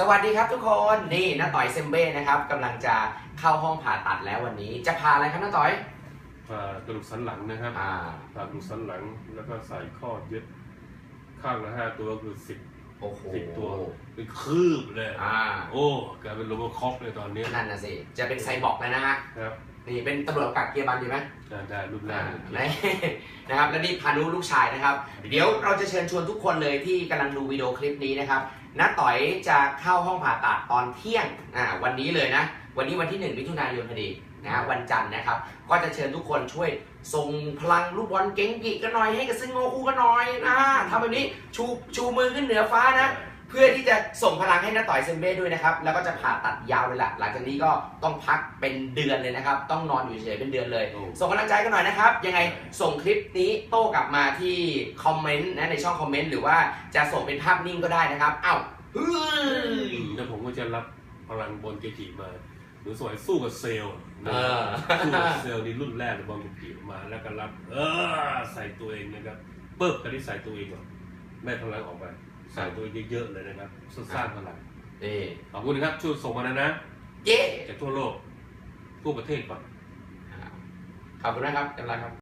สวัสดีครับทุกคนนี่น้าต่อยเซมเบ้นะครับกำลังจะเข้าห้องผ่าตัดแล้ววันนี้ จะพาอะไรครับน้าต่อยผ่ากระดูกสันหลังนะครับอ่าผ่ากระดูกสันหลังแล้วก็ใส่ข้อยึดข้างละห้าตัวคือสิบ โอ้โหสิบตัวเป็นคืบเลยอ่าโอ้กลายเป็นโรบอคอปเลยตอนนี้นั่นน่ะสิจะเป็นไซบอร์กแล้วนะฮะครับนี่เป็นตำรวจกักเกียร์บันดีไหมได้ได้รูปแรอ่ากนี่นะครับและนี่พานุลูกชายนะครับ เดี๋ยวเราจะเชิญชวนทุกคนเลยที่กำลังดูวิดีโอคลิปนี้นะครับน้าต่อยจะเข้าห้องผ่าตัดตอนเที่ยงอ่าวันนี้เลยนะ วันนี้วันที่ 1 มิถุนายนพอดีนะฮะวันจันทร์นะครับ ก็จะเชิญทุกคนช่วยส่งพลังลูกบอลเก่งกิกันหน่อยให้กับซึงโงคูกันหน่อยนะทำแบบนี้ชูชูมือขึ้นเหนือฟ้านะเพื่อที่จะส่งพลังให้น้าต่อยเซมเบ้ด้วยนะครับ แล้วก็จะผ่าตัดยาวเลยล่ะหลังจากนี้ก็ต้องพักเป็นเดือนเลยนะครับ ต้องนอนอยู่เฉยๆเป็นเดือนเลยโอ้ส่งกำลังใจกันหน่อยนะครับ ยังไงส่งคลิปนี้โต้กลับมาที่คอมเมนต์นะในช่องคอมเมนต์หรือว่าจะส่งเป็นภาพนิ่งก็ได้นะครับ เอ้าเฮ้ยแล้วผมก็จะรับพลังบอลเกจิมา หรือสวยสู้กับเซลล์นะเออ สู้กับเซลล์นี่รุ่นแรกเลยบอลเกจิมาแล้วก็รับ เออใส่ตัวเองนะครับเปิบกันที่ใส่ตัวเองก่อนได้พลังออกไปใส่ตัวเองเยอะๆเลยนะครับสร้างพลังนี่ขอบคุณนะครับช่วยส่งมานะนะเย้จากทั่วโลกทั่วประเทศก่อน ขอบคุณนะครับกำลังครับ